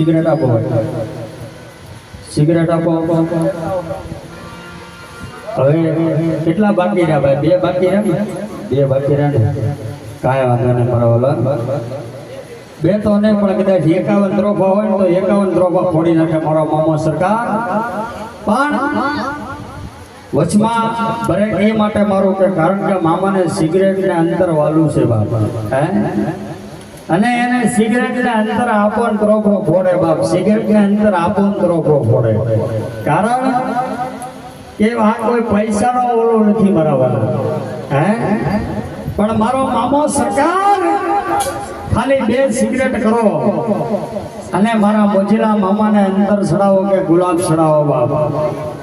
Cigarette આપો cigarette આપો. હવે કેટલા બાકી રહ્યા ભાઈ? બે બાકી રહ્યા બે બાકી રહ્યા કાંઈ વાંધો નહીં ઓલા. બે તો નહીં, પણ કદાચ એકાવન ત્રોફા હોય તો એકાવન ત્રોફા ફોડી નાખે મારો મામો સરકાર. પણ વચમાં ભરે એ માટે મારું કે, કારણ કે મામાને સિગરેટ ને અંતર વાલું છે બાપ. હે? અને એને સિગરેટ ને અંતર આપો ને ત્રોફો ફોડે બાપ. સિગરેટ ને અંતર આપો ને ત્રોફો ફોડે. કારણ કે આ કોઈ પૈસાનો ઓલો નથી મરાવાનો. હે? પણ મારો મામો સરકાર, ખાલી બે સિગરેટ કરો. અને મારા મોજીલા મામાને અંતર ચડાવો કે ગુલાબ ચડાવો બાપ.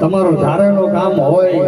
તમારું ધારેલું કામ હોય.